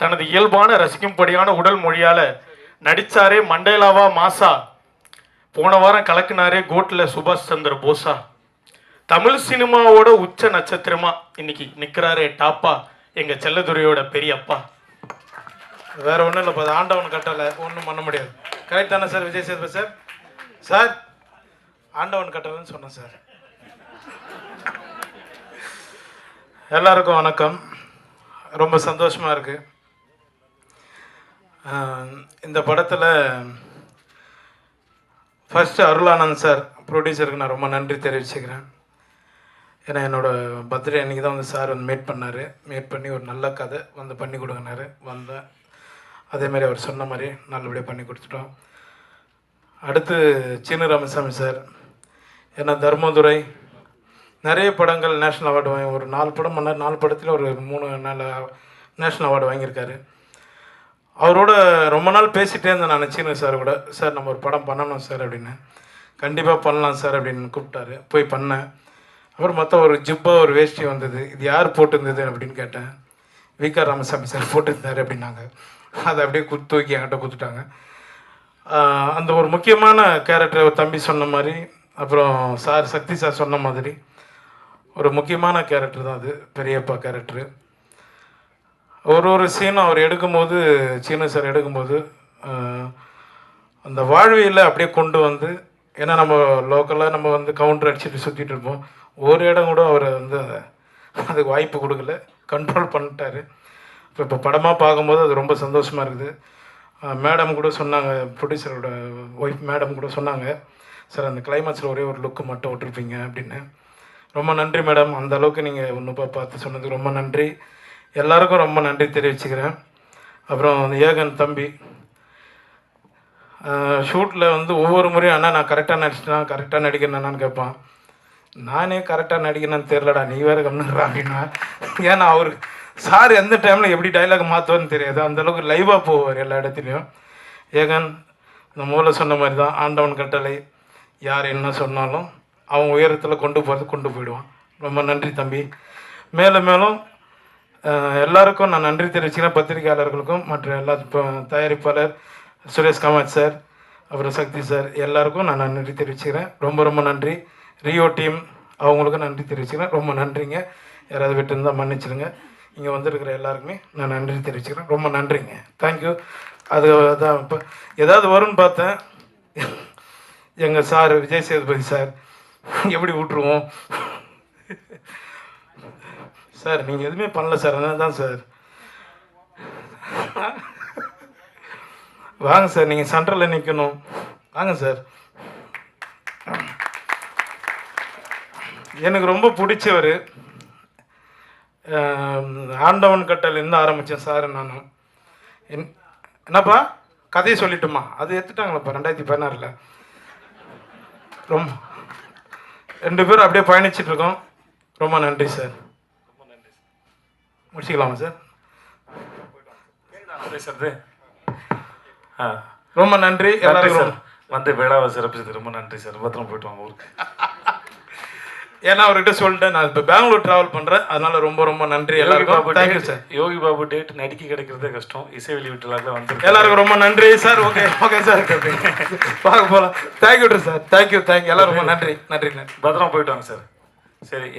தனது இயல்பான ரசிக்கும்படியான உடல் மொழியால் நடிச்சாரே மண்டேலாவா மாசா. போன வாரம் கலக்குனாரே கோட்டில் சுபாஷ் சந்திர போஸா. தமிழ் சினிமாவோட உச்ச நட்சத்திரமா இன்னைக்கு நிற்கிறாரே டாப்பா எங்கள் செல்லதுரையோட பெரியப்பா. வேற ஒன்றும் இல்லை இப்போ ஆண்டவன் கட்டளை ஒன்றும் பண்ண முடியாது. கரெக்ட் தானே sir Vijay Sethupathi sir? Sir Aandavan கட்டளைன்னு சொன்னேன் சார். எல்லாருக்கும் வணக்கம். ரொம்ப சந்தோஷமாக இருக்குது இந்த படத்தில் ஃபஸ்ட்டு அருளானந்த் சார் ப்ரொடியூசருக்கு நான் ரொம்ப நன்றி தெரிவிச்சுக்கிறேன். ஏன்னா என்னோடய பர்த்டே அன்றைக்கி தான் வந்து சார் வந்து மீட் பண்ணார். மீட் பண்ணி ஒரு நல்ல கதை வந்து பண்ணி கொடுங்கினாரு வந்தேன் அதேமாதிரி அவர் சொன்ன மாதிரி நல்லபடியாக பண்ணி கொடுத்துட்டோம். அடுத்து சீனு ராமசாமி சார் ஏன்னா தர்மதுரை நிறைய படங்கள் நேஷ்னல் அவார்டு வாங்கி ஒரு நாலு படம் பண்ணார். நாலு படத்தில் ஒரு மூணு நாலு நேஷ்னல் அவார்டு வாங்கியிருக்காரு. அவரோட ரொம்ப நாள் பேசிகிட்டே இருந்தேன் நான் சீனு சார் கூட. சார் நம்ம ஒரு படம் பண்ணணும் சார் அப்படின்னு. கண்டிப்பாக பண்ணலாம் சார் அப்படின்னு கூப்பிட்டாரு. போய் பண்ணேன். அப்புறம் மொத்தம் ஒரு ஜிப்பா ஒரு வேஷ்டி வந்தது. இது யார் போட்டிருந்தது அப்படின்னு கேட்டேன். விகா ராமசாமி சார் போட்டிருந்தாரு அப்படின்னாங்க. அதை அப்படியே குத்து தூக்கி என்கிட்ட கொடுத்துட்டாங்க அந்த ஒரு முக்கியமான கேரக்டர் ஒரு தம்பி சொன்ன மாதிரி அப்புறம் சார் சக்தி சார் சொன்ன மாதிரி ஒரு முக்கியமான கேரக்டர் தான் அது. பெரியப்பா கேரக்டரு ஒரு ஒரு சீனும் அவர் எடுக்கும்போது சீனு சார் எடுக்கும்போது அந்த வாழ்வியலை அப்படியே கொண்டு வந்து ஏன்னா நம்ம லோக்கலாக நம்ம வந்து கவுண்டர் அடிச்சுட்டு சுற்றிட்டு இருப்போம். ஒரு இடம் கூட அவர் வந்து அதுக்கு வாய்ப்பு கொடுக்கல. கண்ட்ரோல் பண்ணிட்டாரு. இப்போ இப்போ படமாக பார்க்கும்போது அது ரொம்ப சந்தோஷமாக இருக்குது. மேடம் கூட சொன்னாங்க ப்ரொடியூசரோட ஒய்ஃப் மேடம் கூட சொன்னாங்க சார் அந்த கிளைமேக்ஸில் ஒரே ஒரு லுக்கு மட்டும் விட்டுருப்பீங்க அப்படின்னு. ரொம்ப நன்றி மேடம் அந்த அளவுக்கு நீங்கள் ஒன்றுப்பா பார்த்து சொன்னதுக்கு ரொம்ப நன்றி. எல்லாருக்கும் ரொம்ப நன்றி தெரிவிச்சுக்கிறேன். அப்புறம் அந்த ஏகன் தம்பி ஷூட்டில் வந்து ஒவ்வொரு முறையும் அண்ணா நான் கரெக்டாக நடிச்சிட்டேன் கரெக்டாக நடிக்கிறேன்னு கேட்பான். நானே கரெக்டாக நடிக்கிறேன்னு தெரிலடா நீ வேறு கம்னுறா அப்படின்னா. ஏன்னா அவர் சார் எந்த டைமில் எப்படி டைலாக் மாற்றுவார்னு தெரியாது. அந்த அளவுக்கு லைவாக போவார் எல்லா இடத்துலையும். ஏகன் இந்த மூல சொன்ன மாதிரி தான் ஆண்டவன் கட்டளை யார் என்ன சொன்னாலும் அவன் உயரத்தில் கொண்டு போகிறது கொண்டு போயிடுவான். ரொம்ப நன்றி தம்பி. மேலும் மேலும் எல்லாருக்கும் நான் நன்றி தெரிவிச்சுக்கிறேன் பத்திரிகையாளர்களுக்கும் மற்ற எல்லா தயாரிப்பாளர் சுரேஷ் காமத் சார் அப்புறம் சக்தி சார் எல்லாருக்கும் நான் நன்றி தெரிவிச்சுக்கிறேன். ரொம்ப ரொம்ப நன்றி. ரியோ டீம் அவங்களுக்கும் நன்றி தெரிவிச்சுக்கிறேன். ரொம்ப நன்றிங்க. யாராவது விட்டு இருந்தால் மன்னிச்சிடுங்க. இங்கே வந்திருக்கிற எல்லாருக்குமே நான் நன்றி தெரிவிச்சுக்கிறேன். ரொம்ப நன்றிங்க. தேங்க்யூ அது தான் இப்போ ஏதாவது வரும்னு பார்த்தேன். எங்கள் சார் விஜய் சேதுபதி சார் எப்படி விட்ருவோம் சார் நீங்கள் எதுவுமே பண்ணல சார் அதனால தான் சார். வாங்க சார் நீங்கள் சென்ட்ரலில் நிற்கணும் வாங்க சார். எனக்கு ரொம்ப பிடிச்சவர் ஆண்டவன் கட்டலேருந்து ஆரம்பித்தேன் சார் நானும் என் என்னப்பா? கதையை சொல்லிட்டுமா? அது எடுத்துட்டாங்களப்பா ரெண்டாயிரத்தி பதினாறில்? ரொம்ப ரெண்டு பேரும் அப்படியே பயணிச்சிட்டு இருக்கோம். ரொம்ப நன்றி சார். முடிச்சுக்கலாமா சார்? பேசுறது ஆ. ரொம்ப நன்றி எல்லாருக்கும் சார். வந்து விழாவை சிறப்பிச்சது ரொம்ப நன்றி சார். பத்திரம் போயிட்டு வாங்க ஊருக்கு. ஏன்னா அவர்கிட்ட சொல்லிட்டேன் நான் இப்போ பெங்களூர் ட்ராவல் பண்ணுறேன் அதனால ரொம்ப ரொம்ப நன்றி எல்லாருக்கும். Thank you sir. Yogi Babu date நடிக்க கிடைக்கிறதே கஷ்டம். இசை வெளியீட்டுலாக வந்து எல்லாருக்கும் ரொம்ப நன்றி சார். Okay okay sir. பார்க்க போகலாம் தேங்க்யூ சார் தேங்க்யூ தேங்க்யூ எல்லாரும் ரொம்ப நன்றி நன்றி நன்றி. பத்திரம் போயிட்டு வாங்க சார். சரி.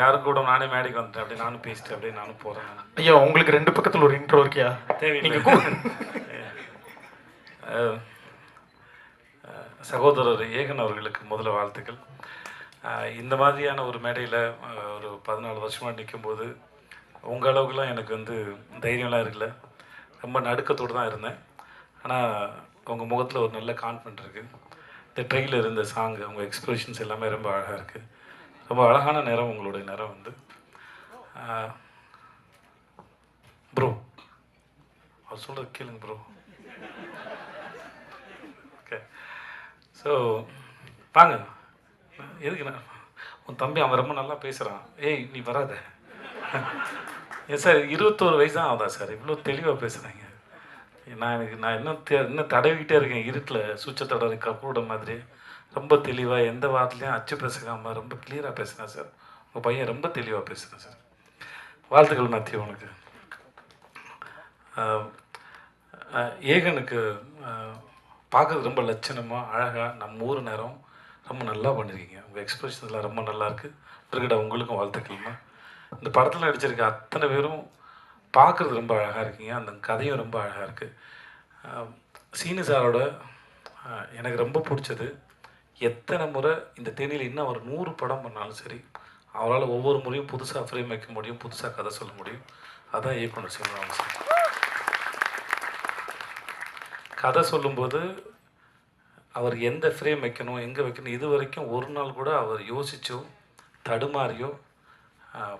யாரும் கூட நானே மேடைக்கு வந்துட்டேன் அப்படியே நானும் பேசிட்டு அப்படியே நானும் போறேன். ஐயா உங்களுக்கு ரெண்டு பக்கத்துல ஒரு இன்ட்ரோ இருக்கியா? தேவையில்லை. சகோதரர் ஏகன் அவர்களுக்கு முதல்ல வாழ்த்துக்கள். இந்த மாதிரியான ஒரு மேடையில் ஒரு பதினாலு வருஷமாக நிற்கும்போது உங்கள் அளவுக்குலாம் எனக்கு வந்து தைரியம்லாம் இருக்குல்ல ரொம்ப நடுக்கத்தோடு தான் இருந்தேன். ஆனால் உங்கள் முகத்தில் ஒரு நல்ல கான்ஃபிடென்ட் இருக்குது இந்த ட்ரெயிலர் இந்த சாங் உங்கள் எக்ஸ்பிரஷன்ஸ் எல்லாமே ரொம்ப அழகாக இருக்குது ரொம்ப அழகான நேரம் உங்களுடைய நேரம் வந்து ப்ரோ அவர் சொல்கிறது கேளுங்க ப்ரோ ஓகே ஸோ வாங்க. எதுக்கு நான் உன் தம்பி அவன் ரொம்ப நல்லா பேசுகிறான் ஏய் நீ வராத. ஏன் சார் இருபத்தோரு வயசு தான் ஆகுதா சார்? இவ்வளோ தெளிவாக பேசுகிறாங்க நான் எனக்கு நான் இன்னும் தெ இன்னும் தடவிக்கிட்டே இருக்கேன். இருட்டில் சுவிட்சை தடவை கக்கூட மாதிரி. ரொம்ப தெளிவாக எந்த வார்த்தையும் அச்சு பேசுகாமல் ரொம்ப கிளியராக பேசுகிறேன் சார் உங்கள் பையன் ரொம்ப தெளிவாக பேசுகிறேன் சார் வாழ்த்துக்கள் மத்திய உனக்கு ஏகனுக்கு பார்க்குறது ரொம்ப லட்சணமாக அழகாக நம்ம ஊர் நேரம் ரொம்ப நல்லா பண்ணியிருக்கீங்க உங்கள் எக்ஸ்பிரஷன்ஸ்லாம் ரொம்ப நல்லா இருக்குது பிறகுடா உங்களுக்கும் வாழ்த்துக்கள்மா. இந்த படத்தில் நடிச்சிருக்க அத்தனை பேரும் பார்க்குறது ரொம்ப அழகாக இருக்கீங்க. அந்த கதையும் ரொம்ப அழகாக இருக்குது சீனு சாரோட எனக்கு ரொம்ப பிடிச்சது. எத்தனை முறை இந்த தேனியில் இன்னும் அவர் நூறு படம் பண்ணாலும் சரி அவரால் ஒவ்வொரு முறையும் புதுசாக ஃப்ரேம் வைக்க முடியும் புதுசாக கதை சொல்ல முடியும். அதான் இயக்குனர் சிவராம சார். கதை சொல்லும்போது அவர் எந்த ஃப்ரேம் வைக்கணும் எங்கே வைக்கணும் இது வரைக்கும் ஒரு நாள் கூட அவர் யோசிச்சோ தடுமாறியோ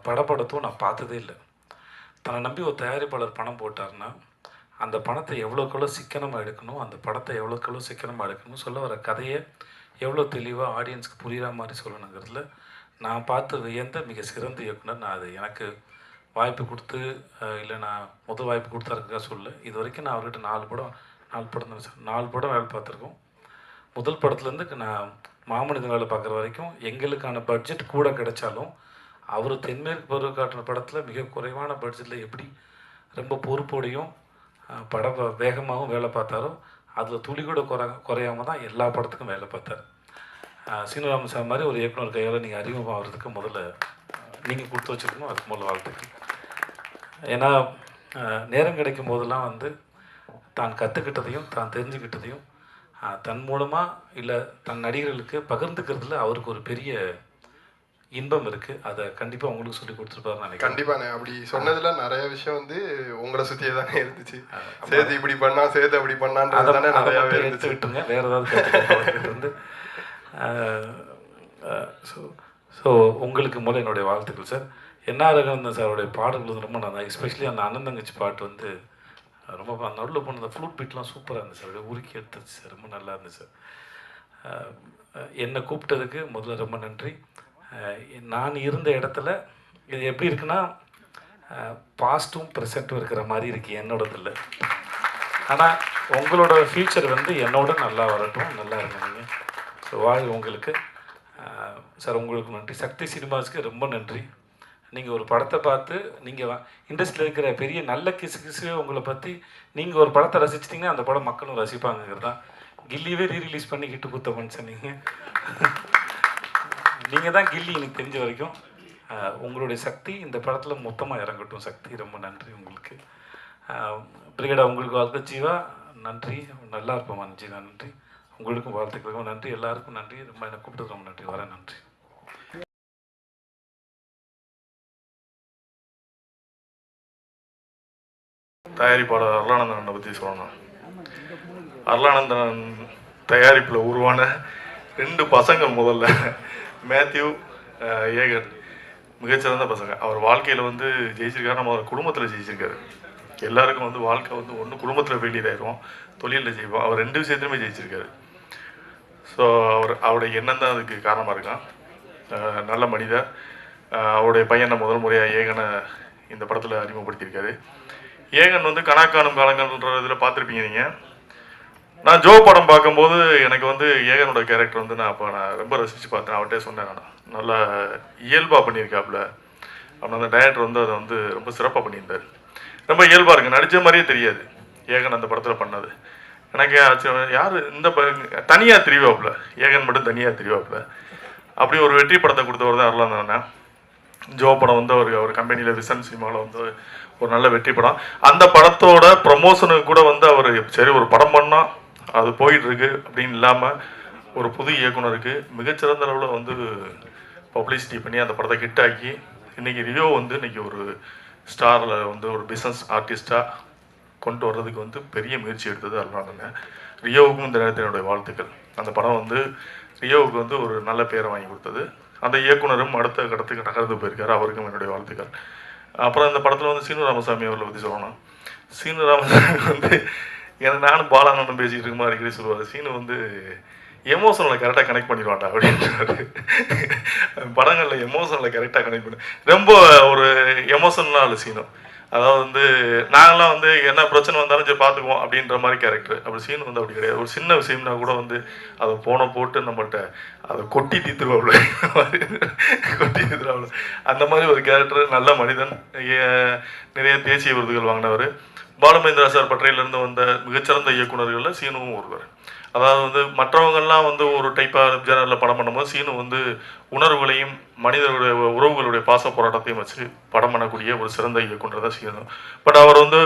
படப்படத்தோ நான் பார்த்ததே இல்லை. தன்னை நம்பி ஒரு தயாரிப்பாளர் பணம் போட்டார்னா அந்த பணத்தை எவ்வளோக்கெவ்வளோ சிக்கனமாக எடுக்கணும் அந்த படத்தை எவ்வளோக்கெவ்வளோ சிக்கனமாக எடுக்கணும் சொல்ல வர கதையை எவ்வளோ தெளிவாக ஆடியன்ஸ்க்கு புரிகிற மாதிரி சொல்லணுங்கிறதுல நான் பார்த்து வியந்த மிக சிறந்த இயக்குனர் நான் அது எனக்கு வாய்ப்பு கொடுத்து இல்லை நான் முதல் வாய்ப்பு கொடுத்தாருக்கா சொல்ல இது வரைக்கும் நான் அவர்கிட்ட நாலு படம் நாலு படம் தான் நாலு படம் வேலை பார்த்துருக்கோம். முதல் படத்துலேருந்து நான் மாமனிதன் வேலை பார்க்குற வரைக்கும் எங்களுக்கான பட்ஜெட் கூட கிடைச்சாலும் அவர் தென்மேற்கு பருவ காட்டின படத்தில் மிக குறைவான பட்ஜெட்டில் எப்படி ரொம்ப பொறுப்போடையும் படம் வேகமாகவும் வேலை பார்த்தாரோ அதில் துளி கூட குறை குறையாம தான் எல்லா படத்துக்கும் வேலை பார்த்தார். சீனிவாசன் சார் மாதிரி ஒரு இயக்குனர் கையால் நீங்கள் அறிமுகமாகிறதுக்கு முதல்ல நீங்கள் கொடுத்து வச்சுருக்கணும். அதுக்கு முதல்ல வாழ்த்துக்கள். ஏன்னா நேரம் கிடைக்கும் போதெல்லாம் வந்து தான் கற்றுக்கிட்டதையும் தான் தெரிஞ்சுக்கிட்டதையும் தன் மூலமாக இல்லை தன் நடிகர்களுக்கு பகிர்ந்துக்கிறதுல அவருக்கு ஒரு பெரிய இன்பம் இருக்குது அதை கண்டிப்பாக உங்களுக்கு சொல்லி கொடுத்துருப்பாருன்னு நினைக்கிறேன். கண்டிப்பாண்ணே அப்படி சொன்னதுல நிறைய விஷயம் வந்து உங்களை சுத்தியே தானே இருந்துச்சு. சேது இப்படி பண்ணா சேது அப்படி பண்ணான்றது அதை தானே அதை நிறையாவே எடுத்து விட்டுருங்க வேறு ஏதாவது வந்து ஸோ ஸோ உங்களுக்கு முதல்ல என்னுடைய வாழ்த்துக்கள் சார் என்ன ரகந்தன் சாருடைய பாடல்கள் வந்து ரொம்ப நல்லா எஸ்பெஷலி அந்த அண்ணன் தங்கச்சி பாட்டு வந்து ரொம்ப அந்த நடுவில் போன அந்த ஃப்ளூட் பீட்லாம் சூப்பராக இருந்துச்சு சார் உருக்கி எடுத்துச்சு சார் ரொம்ப நல்லா இருந்துச்சு சார் என்னை கூப்பிட்டதுக்கு முதல்ல ரொம்ப நன்றி. நான் இருந்த இடத்துல இது எப்படி இருக்குன்னா பாஸ்ட்டும் ப்ரெசண்ட்டும் இருக்கிற மாதிரி இருக்குது என்னோடதில்லை ஆனால் உங்களோட ஃப்யூச்சர் வந்து என்னோட நல்லா வரட்டும் நல்லா இருந்தீங்க ஸோ உங்களுக்கு. சார் உங்களுக்கு நன்றி. சக்தி சினிமாஸ்க்கு ரொம்ப நன்றி. நீங்கள் ஒரு படத்தை பார்த்து நீங்கள் இண்டஸ்ட்ரியில் இருக்கிற பெரிய நல்ல கிசு கிசு உங்களை பற்றி நீங்கள் ஒரு படத்தை ரசிச்சிட்டிங்கன்னா அந்த படம் மக்களும் ரசிப்பாங்கிறது தான். கில்லியவே ரீரிலீஸ் பண்ணி கிட்டு குத்த மனுஷன் நீங்கள் நீங்கள் தான் கில்லி எனக்கு தெரிஞ்ச வரைக்கும். உங்களுடைய சக்தி இந்த படத்தில் மொத்தமாக இறங்கட்டும். சக்தி ரொம்ப நன்றி உங்களுக்கு. பிரிகேடா உங்களுக்கு வாழ்க்கை ஜீவா. நன்றி. நல்லா இருப்போம் ஜீவா நன்றி. உங்களுக்கும் வாழ்த்துக்களுக்கும் நன்றி. எல்லாருக்கும் நன்றி. ரொம்ப என்னை கூப்பிட்டது ரொம்ப நன்றி. வரேன். நன்றி. தயாரிப்பாளர் அருளானந்தனை பற்றி சொல்லணும் அருளானந்தன் தயாரிப்பில் உருவான ரெண்டு பசங்கள் முதல்ல. மேத்யூ ஏகர் ஏகன். மிகச்சிறந்த பசங்க. அவர் வாழ்க்கையில் வந்து ஜெயிச்சிருக்காரு நம்ம குடும்பத்தில் ஜெயிச்சிருக்காரு. எல்லாருக்கும் வந்து வாழ்க்கை வந்து ஒன்று குடும்பத்தில் ஃபெயிலியர் ஆயிரும். தொழிலில் ஜெயிப்போம். அவர் ரெண்டு விஷயத்துலையுமே ஜெயிச்சிருக்காரு. ஸோ அவர் அவருடைய எண்ணம் தான் அதுக்கு காரணமாக இருக்கான். நல்ல மனிதர். அவருடைய பையனை முதல் முறையாக ஏகனை இந்த படத்தில் அறிமுகப்படுத்தியிருக்காரு. ஏகன் வந்து கணக்கானும் காலங்கள்ன்ற இதில் பார்த்துருப்பீங்க நீங்கள் நான் ஜோ படம் பார்க்கும்போது எனக்கு வந்து ஏகனோட கேரக்டர் வந்து நான் அப்போ நான் ரொம்ப ரசித்து பார்த்தேன். அவர்கிட்ட சொன்னேன் நான். நல்லா இயல்பாக பண்ணியிருக்காப்புல. அவன் அந்த டைரக்டர் வந்து அதை வந்து ரொம்ப சிறப்பாக பண்ணியிருந்தார். ரொம்ப இயல்பாக இருக்குது நடித்த மாதிரியே தெரியாது. ஏகன் அந்த படத்தில் பண்ணது. எனக்கு யார்? இந்த தனியாக தெரிவாப்புல. ஏகன் மட்டும் தனியாக தெரிவாப்புல. அப்படி ஒரு வெற்றி படத்தை கொடுத்தவர் தான் அருளான் தானே ஜோ படம் வந்து அவர் அவர் கம்பெனியில் விசன் சினிமாவில் வந்து ஒரு நல்ல வெற்றி படம். அந்த படத்தோட ப்ரமோஷனுக்கு கூட வந்து அவர் சரி ஒரு படம் பண்ணால் அது போயிட்டுருக்கு அப்படின்னு இல்லாமல் ஒரு புது இயக்குனருக்கு மிகச்சிறந்த அளவில் வந்து பப்ளிசிட்டி பண்ணி அந்த படத்தை ஹிட் ஆக்கி இன்னைக்கு ரியோ வந்து இன்றைக்கி ஒரு ஸ்டாரில் வந்து ஒரு பிஸ்னஸ் ஆர்டிஸ்ட்டாக கொண்டு வர்றதுக்கு வந்து பெரிய முயற்சி எடுத்தது அருணானங்க ரியோவுக்கும் இந்த நேரத்தில் என்னுடைய வாழ்த்துக்கள். அந்த படம் வந்து ரியோவுக்கு வந்து ஒரு நல்ல பேரை வாங்கி கொடுத்தது. அந்த இயக்குனரும் அடுத்த கடத்துக்கு நகர்ந்து போயிருக்காரு. அவருக்கும் என்னுடைய வாழ்த்துக்கள். அப்புறம் இந்த படத்தில் வந்து சீனு ராமசாமி அவர்களை பற்றி சொல்லணும். சீனு ராமசாமி வந்து எனக்கு நானும் பாலானந்தம் பேசிகிட்டு இருக்குமா அடிக்கடி சொல்லுவார் சீனு வந்து எமோஷனலை கரெக்டாக கனெக்ட் பண்ணிடுவாண்டா அப்படின்றாரு படங்களில் எமோஷனலை கரெக்டாக கனெக்ட் பண்ணி ரொம்ப ஒரு எமோஷனலாக இல்லை சீனும் அதாவது வந்து நாங்களாம் வந்து என்ன பிரச்சனை வந்தாலும் சரி பார்த்துக்குவோம் அப்படின்ற மாதிரி கேரக்டர் அப்படி சீன் வந்து அப்படி கிடையாது. ஒரு சின்ன விஷயம்னா கூட வந்து அதை போன போட்டு நம்மள்கிட்ட அதை கொட்டி தீத்துருவாள் கொட்டி தீத்துருவாள் அந்த மாதிரி ஒரு கேரக்டர் நல்ல மனிதன். நிறைய தேசிய விருதுகள் வாங்கினவர். பாலுமேந்திரா சார் பற்றையிலிருந்து வந்த மிகச்சிறந்த இயக்குனர்களில் சீனுவும் ஒருவர். அதாவது வந்து மற்றவங்கள்லாம் வந்து ஒரு டைப்பாக ஜேனரில் படம் பண்ணும்போது சீனு வந்து உணர்வுகளையும் மனிதர்களுடைய உறவுகளுடைய பாச போராட்டத்தையும் வச்சு படம் பண்ணக்கூடிய ஒரு சிறந்த இயக்குனர் தான் சீனு. பட் அவர் வந்து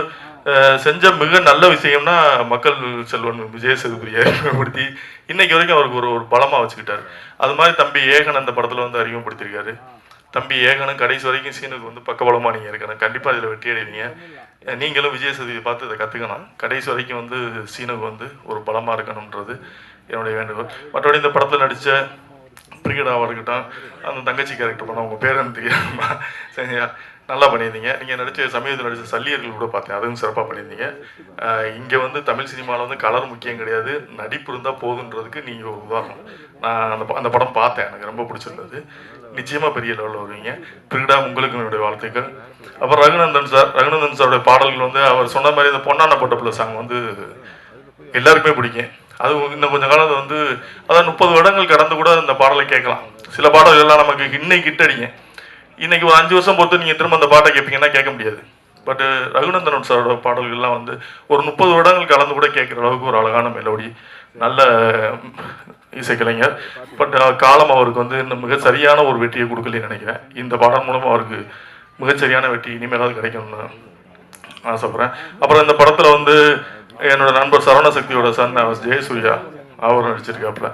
செஞ்ச மிக நல்ல விஷயம்னா மக்கள் செல்வன் விஜய் சேதுபதியை அறிமுகப்படுத்தி இன்னைக்கு வரைக்கும் அவருக்கு ஒரு ஒரு பலமாக வச்சுக்கிட்டார். அது மாதிரி தம்பி ஏகன் அந்த படத்தில் வந்து அறிமுகப்படுத்தியிருக்காரு. தம்பி ஏகனும் கடைசி வரைக்கும் சீனுக்கு வந்து பக்கபலமாக நீங்கள் இருக்கணும். கண்டிப்பாக இதில் வெற்றி அடைவீங்க. நீங்களும் விஜய் சேதுபதியை பார்த்து இதை கற்றுக்கணும் கடைசி வரைக்கும் வந்து சீனுக்கு வந்து ஒரு பலமாக இருக்கணுன்றது என்னுடைய வேண்டுகோள். மற்றபடி இந்த படத்தில் நடித்த பிரிகடாவாக இருக்கட்டும் அந்த தங்கச்சி கேரக்டர் பண்ண உங்கள் பேர் எனக்கு தெரியாம சரியா? நல்லா பண்ணியிருந்தீங்க. நீங்கள் நடித்த சமீபத்தில் நடித்த சல்லியர்கள் கூட பார்த்தேன். அதுவும் சிறப்பாக பண்ணியிருந்தீங்க. இங்கே வந்து தமிழ் சினிமாவில் வந்து கலர் முக்கியம் கிடையாது. நடிப்பு இருந்தால் போதுன்றதுக்கு நீங்கள் ஒரு உதாரணம். நான் அந்த ப- அந்த படம் பார்த்தேன். எனக்கு ரொம்ப பிடிச்சிருந்தது. நிச்சயமாக பெரிய லெவலில் வருவீங்க. திருடா உங்களுக்கு என்னுடைய வாழ்த்துக்கள். அப்புறம் ரகுநந்தன் சார் ரகுநந்தன் சாருடைய பாடல்கள் வந்து அவர் சொன்ன மாதிரி இந்த பொன்னான பொட்டப்புல சாங் வந்து எல்லாருக்குமே பிடிக்கும். அது இன்னும் கொஞ்சம் காலம் வந்து அதான் முப்பது வருடங்கள் கடந்து கூட இந்த பாடலை கேட்கலாம். சில பாடல்கள்லாம் நமக்கு இன்னைக்கு கிட்டடிங்க. இன்னைக்கு ஒரு அஞ்சு வருஷம் பொறுத்து நீங்கள் திரும்ப அந்த பாட்டை கேட்பீங்கன்னா கேட்க முடியாது. பட் uh, ரகுநந்தன் சாரோட பாடல்கள்லாம் வந்து ஒரு முப்பது வருடங்கள் கலந்து கூட கேட்குற அளவுக்கு ஒரு அழகான மெலோடி நல்ல இசைக்கலைஞர். பட் uh, காலம் அவருக்கு வந்து இன்னும் மிக சரியான ஒரு வெற்றியை கொடுக்கலன்னு நினைக்கிறேன். இந்த பாடல் மூலமாக அவருக்கு மிகச்சரியான வெற்றி இனிமேலாவது கிடைக்கணும்னு ஆசைப்படுறேன். அப்புறம் இந்த படத்தில் வந்து என்னோட நண்பர் சரவண சக்தியோட சன் ஜெயசூர்யா அவர் நடிச்சிருக்காப்புல.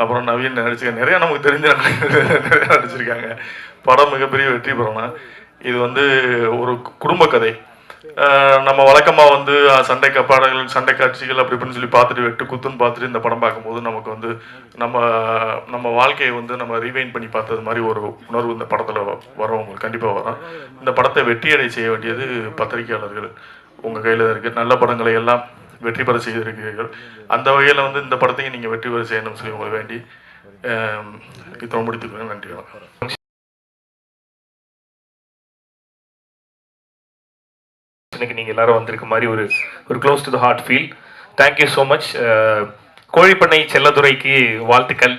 அப்புறம் நவீன் நடிச்சிருக்க நிறையா நமக்கு தெரிஞ்ச நிறையா நடிச்சிருக்காங்க. படம் மிகப்பெரிய வெற்றி பெறணும் இது வந்து ஒரு குடும்ப கதை. நம்ம வழக்கமாக வந்து சண்டை கப்பாடங்கள் சண்டை காட்சிகள் அப்படி இப்படின்னு சொல்லி பார்த்துட்டு வெட்டு குத்துன்னு பார்த்துட்டு இந்த படம் பார்க்கும்போது நமக்கு வந்து நம்ம நம்ம வாழ்க்கையை வந்து நம்ம ரீவைன் பண்ணி பார்த்தது மாதிரி ஒரு உணர்வு இந்த படத்தில் வரவங்களுக்கு கண்டிப்பாக வரும். இந்த படத்தை வெற்றியடை செய்ய வேண்டியது பத்திரிகையாளர்கள். உங்கள் கையில் தான் இருக்குது நல்ல படங்களை எல்லாம் வெற்றி பெற செய்திருக்கிறீர்கள். அந்த வகையில் வந்து இந்த படத்தையும் நீங்கள் வெற்றி பெற செய்யணும்னு சொல்லி உங்களுக்கு வேண்டி அஹ், இத்தனை முடித்துக்கிறேன். நன்றி வணக்கம். ஃபங்க்ஷனுக்கு நீங்கள் எல்லாரும் வந்திருக்க மாதிரி ஒரு ஒரு close to the heart feel thank you so much Kozhipannai செல்லதுரைக்கு வாழ்த்துக்கள்.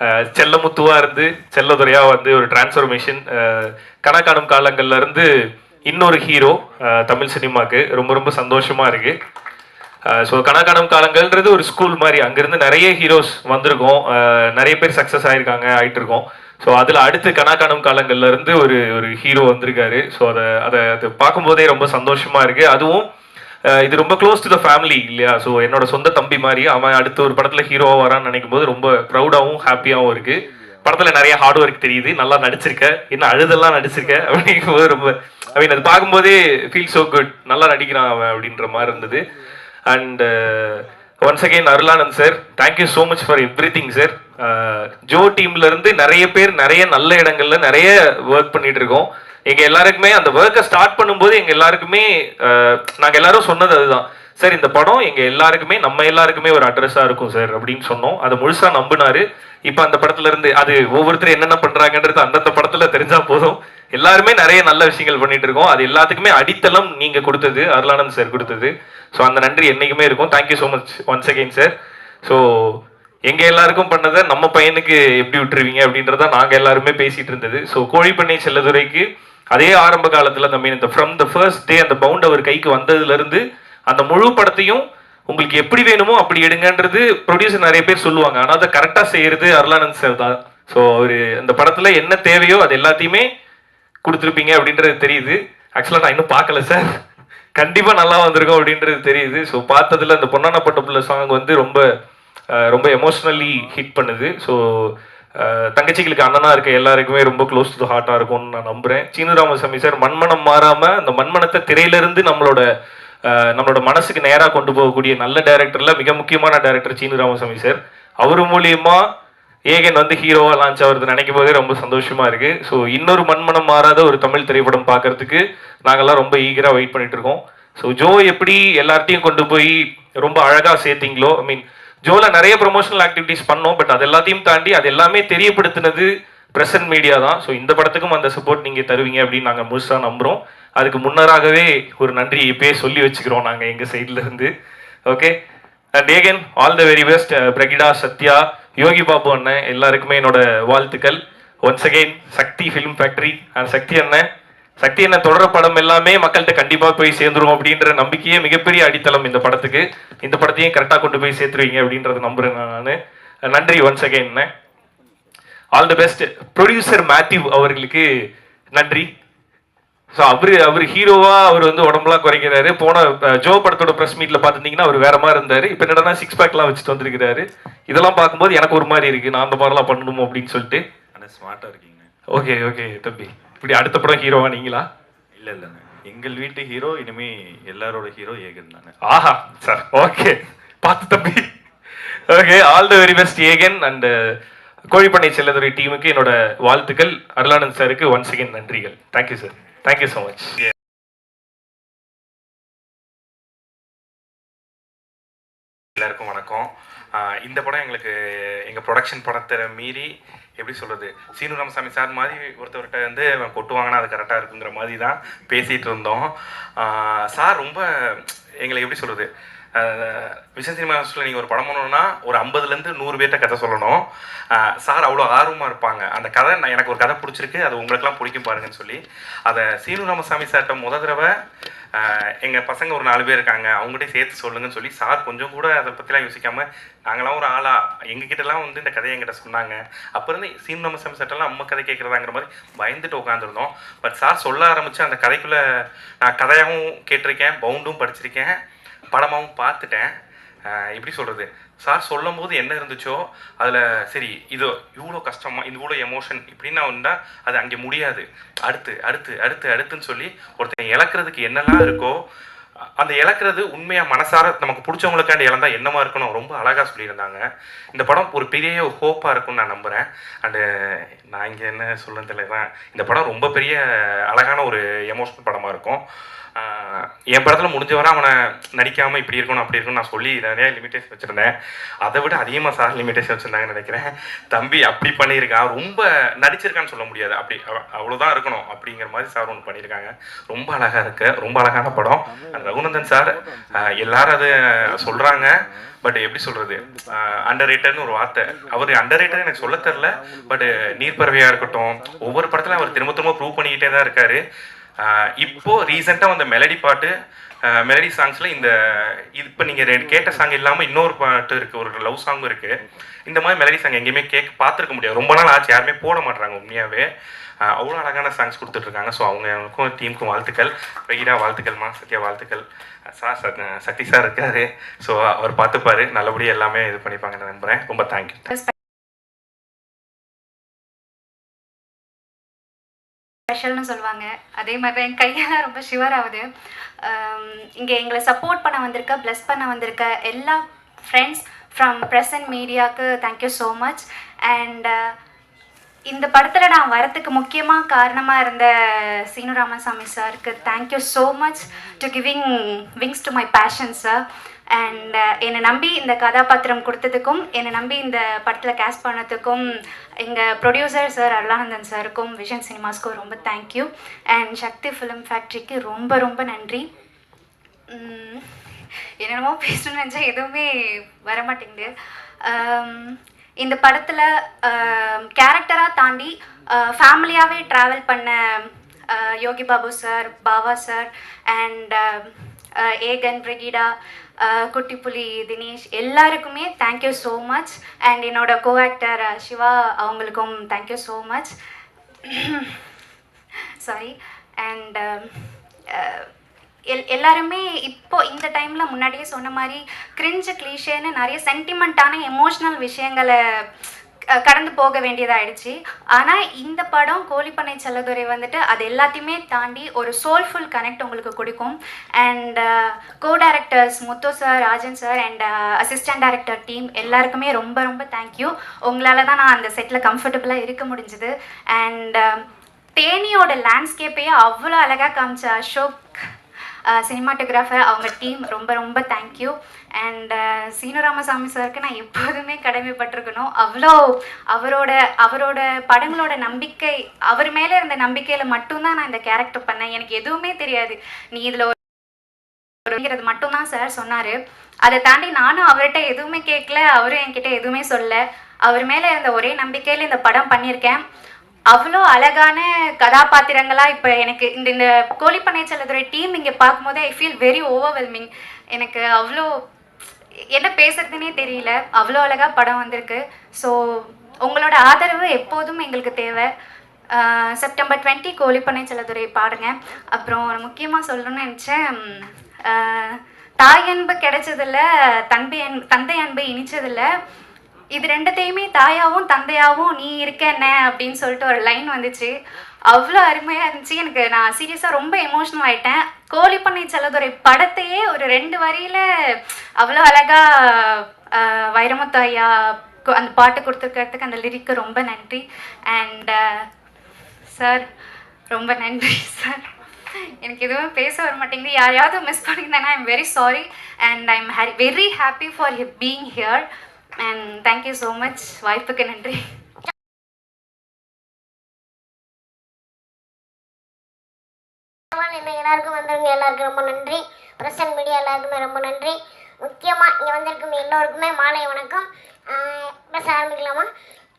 செல்லமுத்துவாக செல்லமுத்துவா இருந்து செல்லதுரையாக வந்து ஒரு டிரான்ஸ்ஃபர்மேஷன் uh, கணக்காணும் காலங்கள்ல இருந்து இன்னொரு ஹீரோ uh, தமிழ் சினிமாக்கு. ரொம்ப ரொம்ப சந்தோஷமா இருக்கு. ஸோ கணக்கானம் காலங்கள்ன்றது ஒரு ஸ்கூல் மாதிரி. அங்கேருந்து நிறைய ஹீரோஸ் வந்திருக்கோம். நிறைய பேர் சக்ஸஸ் ஆயிருக்காங்க ஆகிட்டு இருக்கோம் ஸோ அதில் அடுத்து கணக்கானம் காலங்கள்லேருந்து ஒரு ஒரு ஹீரோ வந்திருக்காரு. ஸோ அதை அதை அது பார்க்கும்போதே ரொம்ப சந்தோஷமாக இருக்குது அதுவும் இது ரொம்ப க்ளோஸ் டு த ஃபேமிலி இல்லையா? ஸோ என்னோட சொந்த தம்பி மாதிரி அவன் அடுத்த ஒரு படத்தில் ஹீரோவா வரான்னு நினைக்கும் போது ரொம்ப ப்ரௌடாகவும் ஹாப்பியாகவும் இருக்குது படத்தில் நிறைய ஹார்ட் ஒர்க் தெரியுது. நல்லா நடிச்சிருக்க. என்ன அழுதெல்லாம் நடிச்சிருக்க? அப்படிங்கும் போது ரொம்ப ஐ மீன் அது பார்க்கும்போதே ஃபீல் ஸோ குட் நல்லா நடிக்கிறான் அவன் அப்படின்ற மாதிரி இருந்தது. And once again Arulanandh sir thank you so much for everything sir Joe டீம்ல இருந்து நிறைய பேர் நிறைய நல்ல இடங்கள்ல நிறைய ஒர்க் பண்ணிட்டு இருக்கோம். எங்க எல்லாருக்குமே அந்த ஒர்க்கை ஸ்டார்ட் பண்ணும்போது எங்க எல்லாருக்குமே நாங்கள் நாங்க எல்லாரும் சொன்னது அதுதான். சார் இந்த படம் எங்க எல்லாருக்குமே நம்ம எல்லாருக்குமே ஒரு அட்ரஸா இருக்கும் சார் அப்படின்னு சொன்னோம். அதை முழுசா நம்பினாரு. இப்ப அந்த படத்துல இருந்து அது ஒவ்வொருத்தரும் என்னென்ன பண்றாங்கன்றது அந்தந்த படத்துல தெரிஞ்சா போதும். எல்லாருமே நிறைய நல்ல விஷயங்கள் பண்ணிட்டு இருக்கோம். அது எல்லாத்துக்குமே அடித்தளம் நீங்க கொடுத்தது அருளானந்த் சார் கொடுத்தது. ஸோ அந்த நன்றி என்னைக்குமே இருக்கும். Thank you so much once again sir so எங்க எல்லாருக்கும் பண்ணதை நம்ம பையனுக்கு எப்படி விட்டுருவீங்க அப்படின்றத நாங்க எல்லாருமே பேசிட்டு இருந்தது. ஸோ கோழிப்பண்ணை செல்லதுரைக்கு அதே ஆரம்ப காலத்துல அந்த மீன் இந்த ஃப்ரம் த ஃபர்ஸ்ட் டே அந்த பவுண்ட் அவர் கைக்கு வந்ததுல இருந்து அந்த முழு படத்தையும் உங்களுக்கு எப்படி வேணுமோ அப்படி எடுங்கன்றது ப்ரொடியூசர் நிறைய பேர் சொல்லுவாங்க. ஆனால் அதை கரெக்டாக செய்யறது அருளானந்த் சார் தான். ஸோ அவர் அந்த படத்துல என்ன தேவையோ அது எல்லாத்தையுமே கொடுத்துருப்பீங்க அப்படின்றது தெரியுது. ஆக்சுவலாக நான் இன்னும் பார்க்கல சார் கண்டிப்பாக நல்லா வந்திருக்கும் அப்படின்றது தெரியுது. ஸோ பார்த்ததுல அந்த பொன்னான பட்டப்புள்ள சாங் வந்து ரொம்ப ரொம்ப எமோஷ்னலி ஹிட் பண்ணுது. ஸோ தங்கச்சிகளுக்கு அண்ணனாக இருக்க எல்லாருக்குமே ரொம்ப க்ளோஸ் டு ஹார்ட்டாக இருக்கும்னு நான் நம்புறேன். சீனுராமசாமி சார் மண்மனம் மாறாமல் அந்த மண்மனத்தை திரையிலேருந்து நம்மளோட நம்மளோட மனசுக்கு நேராக கொண்டு போகக்கூடிய நல்ல டேரக்டரில் மிக முக்கியமான டைரக்டர் சீனு ராமசாமி சார் அவர் மூலியமா ஏகன் வந்து ஹீரோவாக லான்ச் ஆகிறது நினைக்கும் போதே ரொம்ப சந்தோஷமாக இருக்குது ஸோ இன்னொரு மண்மனம் மாறாத ஒரு தமிழ் திரைப்படம் பார்க்கறதுக்கு நாங்கள்லாம் ரொம்ப ஈகராக வெயிட் பண்ணிட்டு இருக்கோம். ஸோ ஜோ எப்படி எல்லார்ட்டையும் கொண்டு போய் ரொம்ப அழகாக சேர்த்திங்களோ ஐ மீன் ஜோல நிறைய ப்ரொமோஷனல் ஆக்டிவிட்டிஸ் பண்ணோம் பட் அது எல்லாத்தையும் தாண்டி அது எல்லாமே தெரியப்படுத்தினது பிரசன்ட் மீடியா தான். ஸோ இந்த படத்துக்கும் அந்த சப்போர்ட் நீங்கள் தருவீங்க அப்படின்னு நாங்கள் முழுசாக நம்புகிறோம் அதுக்கு முன்னராகவே ஒரு நன்றி இப்பயே சொல்லி வச்சுக்கிறோம் நாங்கள் எங்கள் சைட்லேருந்து okay and Egan all the very best Brigida Sathya Yogi Babu அண்ணன் எல்லாருக்குமே என்னோட வாழ்த்துக்கள். Once again Sakthi film factory and Sakthi அண்ணன். சக்தி அண்ணன் தொடர படம் எல்லாமே மக்கள்கிட்ட கண்டிப்பாக போய் சேர்ந்துரும் அப்படின்ற நம்பிக்கையே மிகப்பெரிய அடித்தளம் இந்த படத்துக்கு. இந்த படத்தையும் கரெக்டாக கொண்டு போய் சேர்த்துருவீங்க அப்படின்றத நம்புறேன் நான். நன்றி ஒன்ஸ் அண்ணன் all the best producer Mathew அவர்களுக்கு நன்றி. ஸோ அவர் அவர் ஹீரோவா அவர் வந்து உடம்புலாம் குறைக்கிறாரு. போன ஜோ படத்தோட ப்ரெஸ் மீட்ல பார்த்துட்டீங்கன்னா அவர் வேற மாதிரி இருந்தாரு. இப்போ என்னடா சிக்ஸ் பேக்லாம் வச்சுட்டு வந்திருக்கிறாரு. இதெல்லாம் பார்க்கும்போது எனக்கு ஒரு மாதிரி இருக்கு. நான் அந்த மாதிரிலாம் பண்ணணுமோ அப்படின்னு சொல்லிட்டு. ஆனால் ஸ்மார்ட்டாக இருக்கீங்க ஓகே ஓகே தம்பி. இப்படி அடுத்த படம் ஹீரோவா நீங்களா? இல்லை இல்லைண்ணே எங்கள் வீட்டு ஹீரோ இனிமே எல்லாரோட ஹீரோ ஏகன் தானே. ஆஹா சார் ஓகே. பார்த்து தம்பி. Okay all the very best Egan and Kozhipannai Chelladurai டீமுக்கு என்னோட வாழ்த்துக்கள். அருளானந்த் சாருக்கு ஒன்ஸ் அகேன் நன்றிகள். Thank you sir thank you so much எல்லாருக்கும் வணக்கம். ஆஹ் இந்த படம் எங்களுக்கு எங்கள் ப்ரொடக்ஷன் படத்தை மீறி எப்படி சொல்கிறது சீனு ராமசாமி சார் மாதிரி ஒருத்தவர்கிட்ட வந்து அவன் கொட்டு வாங்கினா அது கரெக்டாக இருக்குங்கிற மாதிரி தான் பேசிகிட்டு இருந்தோம். ஆஹ் சார் ரொம்ப எங்களை எப்படி சொல்கிறது விஜய் சினிமா நீங்கள் ஒரு படம் பண்ணணும்னா ஒரு ஐம்பதுலேருந்து நூறு பேர்கிட்ட கதை சொல்லணும். சார் அவ்வளோ ஆர்வமாக இருப்பாங்க. அந்த கதை நான் எனக்கு ஒரு கதை பிடிச்சிருக்கு. அது உங்களுக்கெல்லாம் பிடிக்கும் பாருங்கன்னு சொல்லி. அதை சீனு ராமசாமி சார்கிட்ட முத தடவை எங்கள் பசங்க ஒரு நாலு பேர் இருக்காங்க. அவங்ககிட்ட சேர்த்து சொல்லுங்கன்னு சொல்லி சார் கொஞ்சம் கூட அதை பற்றிலாம் யோசிக்காமல் நாங்களாம் ஒரு ஆளா? எங்ககிட்டலாம் வந்து இந்த கதையை எங்கிட்ட சொன்னாங்க. அப்போ இருந்து சீன் நம்ம சம்சட்டெல்லாம் அம்மா கதை கேட்குறதாங்கிற மாதிரி பயந்துட்டு உட்காந்துருந்தோம் பட் சார் சொல்ல ஆரம்பித்து அந்த கதைக்குள்ளே நான் கதையாகவும் கேட்டிருக்கேன் பவுண்டும் படிச்சிருக்கேன். படமாகவும் பார்த்துட்டேன். எப்படி சொல்கிறது சார் சொல்லும் போது என்ன இருந்துச்சோ அதில் சரி இதோ இவ்வளோ கஷ்டமாக இது இவ்வளோ எமோஷன் இப்படின்னு வந்தால் அது அங்கே முடியாது. அடுத்து அடுத்து அடுத்து அடுத்துன்னு சொல்லி ஒருத்தன் இழக்கிறதுக்கு என்னெல்லாம் இருக்கோ அந்த இழக்கிறது உண்மையாக மனசார நமக்கு பிடிச்சவங்களுக்காண்டி இழந்தா என்னமா இருக்கணும்? ரொம்ப அழகாக சொல்லியிருந்தாங்க. இந்த படம் ஒரு பெரிய ஹோப்பாக இருக்கும்னு நான் நம்புகிறேன் அண்டு நான் இங்கே என்ன சொல்லுன்னு தான் இந்த படம் ரொம்ப பெரிய அழகான ஒரு எமோஷனல் படமாக இருக்கும். என் படத்தில் முடிஞ்ச வரை அவனை நடிக்காமல் இப்படி இருக்கணும் அப்படி இருக்கணும் நான் சொல்லி நிறைய லிமிடேஷன் வச்சுருந்தேன். அதை விட அதிகமாக சார் லிமிடேஷன் வச்சுருந்தாங்கன்னு நினைக்கிறேன். தம்பி அப்படி பண்ணியிருக்கான் ரொம்ப நடிச்சிருக்கான்னு சொல்ல முடியாது. அப்படி அவ- அவ்வளவுதான் இருக்கணும் அப்படிங்கிற மாதிரி சார் ஒன்று பண்ணியிருக்காங்க. ரொம்ப அழகாக இருக்கு ரொம்ப அழகான படம். ரகுநந்தன் சார் எல்லாரும் அது சொல்கிறாங்க பட் எப்படி சொல்றது? அண்டர் ரேட்டர்னு ஒரு வார்த்தை. அவர் அண்டர் ரேட்டர் எனக்கு சொல்ல தெரில பட் நீர்ப்பறவையாக இருக்கட்டும் ஒவ்வொரு படத்துலையும் அவர் திரும்ப திரும்ப ப்ரூவ் பண்ணிக்கிட்டே தான் இருக்காரு. இப்போ ரீசெண்டாக வந்த மெலடி பாட்டு மெலடி சாங்ஸில் இந்த இது இப்போ நீங்கள் ரெண்டு கேட்ட சாங் இல்லாமல் இன்னொரு பாட்டு இருக்குது ஒரு லவ் சாங்கும் இருக்குது இந்த மாதிரி மெலடி சாங் எங்கேயுமே கேட்க பார்த்துருக்க முடியாது. ரொம்ப நாள் ஆச்சு யாருமே போட மாட்டுறாங்க உண்மையாகவே அவ்வளோ அழகான சாங்ஸ் கொடுத்துட்ருக்காங்க. ஸோ அவங்களுக்கும் டீமுக்கும் வாழ்த்துக்கள். வெகிடா வாழ்த்துக்கள்மா சத்யா வாழ்த்துக்கள். சார் சத் சக்தி சார் இருக்காரு. ஸோ அவர் பார்த்துப்பாரு. நல்லபடியாக எல்லாமே இது பண்ணிப்பாங்க நான் நம்புகிறேன் ரொம்ப தேங்க்யூ ஸ்பெஷல்னு சொல்லுவாங்க. அதே மாதிரி தான் என் கையெல்லாம் ரொம்ப ஷிவர் ஆகுது இங்கே எங்களை சப்போர்ட் பண்ண வந்திருக்க ப்ளஸ் பண்ண வந்திருக்க எல்லா ஃப்ரெண்ட்ஸ் ஃப்ரம் ப்ரெசன்ட் மீடியாவுக்கு thank you so much and இந்த படத்தில் நான் வரத்துக்கு முக்கியமாக காரணமாக இருந்த சீனு ராமசாமி சாருக்கு thank you so much to giving wings to my passion sir and uh, என்னை நம்பி இந்த கதாபாத்திரம் கொடுத்ததுக்கும் என்னை நம்பி இந்த படத்தில் கேஸ்ட் பண்ணதுக்கும் எங்கள் ப்ரொடியூசர் சார் அருளானந்தன் சாருக்கும் விஷன் சினிமாஸ்க்கும் ரொம்ப தேங்க்யூ அண்ட் சக்தி ஃபிலிம் ஃபேக்ட்ரிக்கு ரொம்ப ரொம்ப நன்றி. என்னென்னமோ பேசணும்னு நினச்சா எதுவுமே வர மாட்டேங்குது இந்த படத்தில் கேரக்டராக தாண்டி ஃபேமிலியாகவே ட்ராவல் பண்ண Yogi Babu sir Bava sir and Egan Brigida Kuttypuli Dinesh எல்லாருக்குமே தேங்க்யூ ஸோ மச் அண்ட் என்னோட கோ ஆக்டர் சிவா அவங்களுக்கும் thank you so much sorry and L எல்லாருமே இப்போ இந்த டைமில் முன்னாடியே சொன்ன மாதிரி கிரிஞ்சு கிளீஷேன்னு நிறைய சென்டிமெண்ட்டான எமோஷ்னல் விஷயங்களை கடந்து போக வேண்டியதாயிடுச்சு. ஆனால் இந்த படம் கோழிப்பண்ணை செல்லதுரை வந்துட்டு அது எல்லாத்தையுமே தாண்டி ஒரு சோல்ஃபுல் கனெக்ட் உங்களுக்கு கொடுக்கும். And co directors Muthu sir Rajan sir and assistant director team எல்லாருக்குமே ரொம்ப ரொம்ப தேங்க்யூ உங்களால் தான் நான் அந்த செட்டில் கம்ஃபர்டபுளாக இருக்க முடிஞ்சுது. அண்ட் தேனியோட லேண்ட்ஸ்கேப்பையே அவ்வளோ அழகாக காமிச்ச. அசோக் சினிமாட்டோகிராஃபர் அவங்க டீம் ரொம்ப ரொம்ப தேங்க்யூ அண்ட் சீனு ராமசாமி சாருக்கு நான் எப்போதுமே கடமைப்பட்டிருக்கணும். அவ்வளோ அவரோட அவரோட படங்களோட நம்பிக்கை அவர் மேலே இருந்த நம்பிக்கையில் மட்டும்தான் நான் இந்த கேரக்டர் பண்ணேன். எனக்கு எதுவுமே தெரியாது. நீ இதில் அப்படிங்கிறது மட்டும்தான் சார் சொன்னார். அதை தாண்டி நானும் அவர்கிட்ட எதுவுமே கேட்கல. அவரும் என்கிட்ட எதுவுமே சொல்ல அவர் மேலே இருந்த ஒரே நம்பிக்கையில் இந்த படம் பண்ணியிருக்கேன். அவ்வளோ அழகான கதாபாத்திரங்களாக இப்போ எனக்கு இந்த இந்த கோழிப்பனை செல்லதுரை டீம் இங்கே பார்க்கும்போது ஐ ஃபீல் வெரி ஓவர்வெல்மிங் எனக்கு அவ்வளோ என்ன பேசுறதுனே தெரியல. அவ்வளோ அழகாக படம் வந்திருக்கு. ஸோ உங்களோட ஆதரவு எப்போதும் எங்களுக்கு தேவை. செப்டம்பர் டுவெண்ட்டி கோழிப்பனை செல்லதுரை பாடுங்க. அப்புறம் முக்கியமாக சொல்லணும்னு நினச்சேன் தாய் அன்பு கிடைச்சதில்ல தந்தை அன்பு தந்தை அன்பு இனிச்சதில்ல இது ரெண்டத்தையுமே தாயாவும் தந்தையாவும் நீ இருக்க என்ன அப்படின்னு சொல்லிட்டு ஒரு லைன் வந்துச்சு. அவ்வளோ அருமையாக இருந்துச்சு. எனக்கு நான் சீரியஸாக ரொம்ப எமோஷ்னல் ஆயிட்டேன். பண்ணை செல்லதுரை படத்தையே ஒரு ரெண்டு வரியில் அவ்வளோ அழகாக வைரமுத்து ஐயா அந்த பாட்டு கொடுத்துருக்கிறதுக்கு அந்த லிரிக்கு ரொம்ப நன்றி. அண்ட் சார் ரொம்ப நன்றி சார் எனக்கு எதுவுமே பேச வர மாட்டேங்குது. யாரையாவது miss பண்ணியிருந்தேன்னா I'm very sorry and I am very happy for he being here and thank you so much வாய்ப்புக்கு நன்றி. எல்லாருக்கும் வந்திருங்க எல்லாருக்கும் ரொம்ப நன்றி. பிரசன் மீடியா எல்லாருக்குமே ரொம்ப நன்றி. முக்கியமாக இங்கே வந்திருக்கும் எல்லோருக்குமே மாலை வணக்கம். ஆஹ் பேச ஆரம்பிக்கலாமா?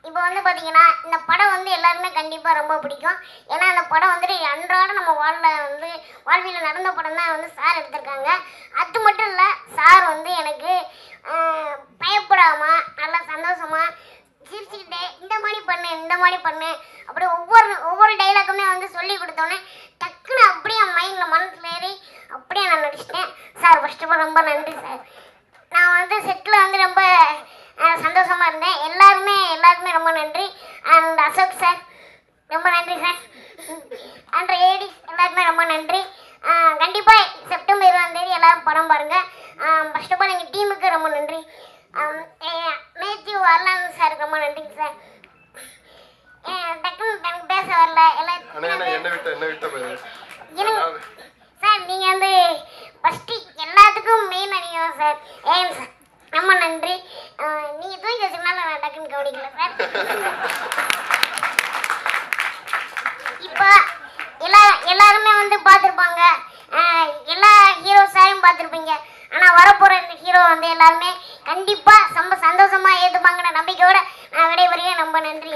இப்போ வந்து பார்த்தீங்கன்னா இந்த படம் வந்து எல்லாருமே கண்டிப்பாக ரொம்ப பிடிக்கும். ஏன்னா அந்த படம் வந்துட்டு அன்றாட நம்ம வாழ்வில் வந்து வாழ்வியில் நடந்த படம் தான் வந்து சார் எடுத்திருக்காங்க. அது மட்டும் இல்லை சார் வந்து எனக்கு பயப்படாமல் நல்லா சந்தோஷமாக சிரிச்சுக்கிட்டே இந்த மாதிரி பண்ணு இந்த மாதிரி பண்ணு அப்படி ஒவ்வொரு ஒவ்வொரு டைலாக்குமே வந்து சொல்லி கொடுத்தோன்னே டக்குன்னு அப்படியே என் மைண்டில் மனசில் ஏறி அப்படியே நான் நடிச்சிட்டேன். சார் ஃபஸ்ட்டு ஆஃப் ஆல் ரொம்ப நன்றி சார். நான் வந்து செட்டில் வந்து ரொம்ப அஹ், சந்தோஷமா இருந்தேன். எல்லாருமே எல்லாருக்குமே ரொம்ப நன்றி. அண்ட் அசோக் சார் ரொம்ப நன்றி சார் அண்ட் ஏடி எல்லாருக்குமே ரொம்ப நன்றி. கண்டிப்பாக செப்டம்பர் இருபதாம் தேதி எல்லாரும் படம் பாருங்கள் ஃபர்ஸ்ட் ஆஃப் ஆல் எங்கள் டீமுக்கு ரொம்ப நன்றி. மேத்யூ வரலான்னு சார் ரொம்ப நன்றிங்க சார் டக்குன்னு எனக்கு பேச வரல. எல்லாம் சார் நீங்கள் வந்து ஃபஸ்ட்டு எல்லாத்துக்கும் மெயின் தான் சார் ஏன் சார் ரொம்ப நன்றி. நீங்கள் தூக்கி வச்சுக்கலாம் நான் டக்குன்னு கவனிக்கல சார். இப்போ எல்லா எல்லாருமே வந்து பார்த்துருப்பாங்க. எல்லா ஹீரோ சாரையும் பார்த்துருப்பீங்க. ஆனால் வரப்போகிற இந்த ஹீரோ வந்து எல்லாருமே கண்டிப்பாக ரொம்ப சந்தோஷமாக ஏற்றுப்பாங்கன்னு நம்பிக்கையோட நான் விடைபெறுகிறேன். ரொம்ப நன்றி.